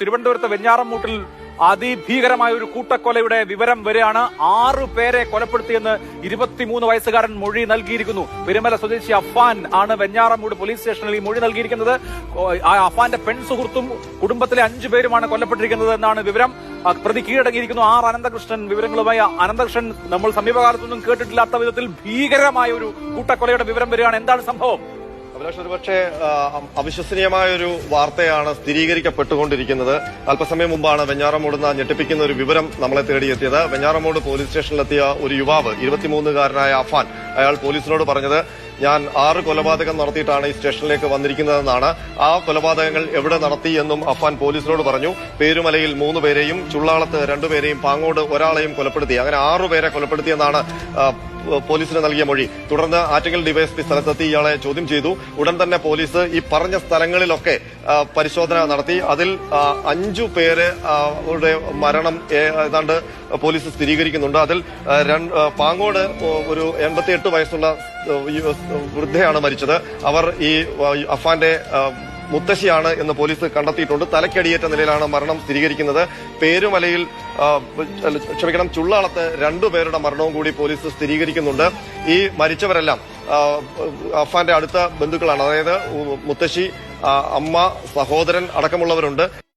തിരുവനന്തപുരത്ത് വെഞ്ഞാറമൂട്ടിൽ അതിഭീകരമായ ഒരു കൂട്ടക്കൊലയുടെ വിവരം വരെയാണ് ആറു പേരെ കൊലപ്പെടുത്തിയെന്ന് ഇരുപത്തിമൂന്ന് വയസ്സുകാരൻ മൊഴി നൽകിയിരിക്കുന്നു. പെരുമല സ്വദേശി അഫാൻ ആണ് വെഞ്ഞാറമൂട് പോലീസ് സ്റ്റേഷനിൽ ഈ മൊഴി നൽകിയിരിക്കുന്നത്. അഫാന്റെ പെൺ സുഹൃത്തും കുടുംബത്തിലെ അഞ്ചു പേരുമാണ് കൊല്ലപ്പെട്ടിരിക്കുന്നത് എന്നാണ് വിവരം. പ്രതി കീഴടങ്ങിയിരിക്കുന്നു. ആർ അനന്തകൃഷ്ണൻ വിവരങ്ങളുമായി. അനന്തകൃഷ്ണൻ നമ്മൾ സമീപകാലത്തൊന്നും കേട്ടിട്ടില്ലാത്ത വിധത്തിൽ ഭീകരമായ ഒരു കൂട്ടക്കൊലയുടെ വിവരം വരികയാണ്. എന്താണ് സംഭവം? അഭിലാഷ് ഒരുപക്ഷെ അവിശ്വസനീയമായ ഒരു വാർത്തയാണ് സ്ഥിരീകരിക്കപ്പെട്ടുകൊണ്ടിരിക്കുന്നത്. അല്പസമയം മുമ്പാണ് വെഞ്ഞാറമൂടുന്ന ഞെട്ടിപ്പിക്കുന്ന ഒരു വിവരം നമ്മളെ തേടിയെത്തിയത്. വെഞ്ഞാറമൂട് പോലീസ് സ്റ്റേഷനിലെത്തിയ ഒരു യുവാവ് ഇരുപത്തിമൂന്നുകാരനായ അഫാൻ അയാൾ പോലീസിനോട് പറഞ്ഞത് ഞാൻ ആറ് കൊലപാതകം നടത്തിയിട്ടാണ് ഈ സ്റ്റേഷനിലേക്ക് വന്നിരിക്കുന്നതെന്നാണ്. ആ കൊലപാതകങ്ങൾ എവിടെ നടത്തി എന്നും അഫാൻ പോലീസിനോട് പറഞ്ഞു. പേരുമലയിൽ മൂന്ന് പേരെയും ചുള്ളാളത്ത് രണ്ടുപേരെയും പാങ്ങോട് ഒരാളെയും കൊലപ്പെടുത്തി. അങ്ങനെ ആറുപേരെ കൊലപ്പെടുത്തിയെന്നാണ് പോലീസിന് നൽകിയ മൊഴി. തുടർന്ന് ആറ്റിങ്ങൽ ഡിവൈഎസ്പി സ്ഥലത്തെത്തി ഇയാളെ ചോദ്യം ചെയ്തു. ഉടൻ തന്നെ പോലീസ് ഈ പറഞ്ഞ സ്ഥലങ്ങളിലൊക്കെ പരിശോധന നടത്തി. അതിൽ അഞ്ചു പേര് മരണം ഏതാണ്ട് പോലീസ് സ്ഥിരീകരിക്കുന്നുണ്ട്. അതിൽ പാങ്ങോട് ഒരു എൺപത്തിയെട്ട് വയസ്സുള്ള വൃദ്ധയാണ് മരിച്ചത്. അവർ ഈ അഫാന്റെ മുത്തശ്ശിയാണ് എന്ന് പോലീസ് കണ്ടെത്തിയിട്ടുണ്ട്. തലക്കടിയേറ്റ നിലയിലാണ് മരണം സ്ഥിരീകരിക്കുന്നത്. പേരുമലയിൽ ക്ഷമിക്കണം ചുള്ളാളത്ത് രണ്ടുപേരുടെ മരണവും കൂടി പോലീസ് സ്ഥിരീകരിക്കുന്നുണ്ട്. ഈ മരിച്ചവരെല്ലാം അഫാന്റെ അടുത്ത ബന്ധുക്കളാണ്. അതായത് മുത്തശ്ശി അമ്മ സഹോദരൻ അടക്കമുള്ളവരുണ്ട്.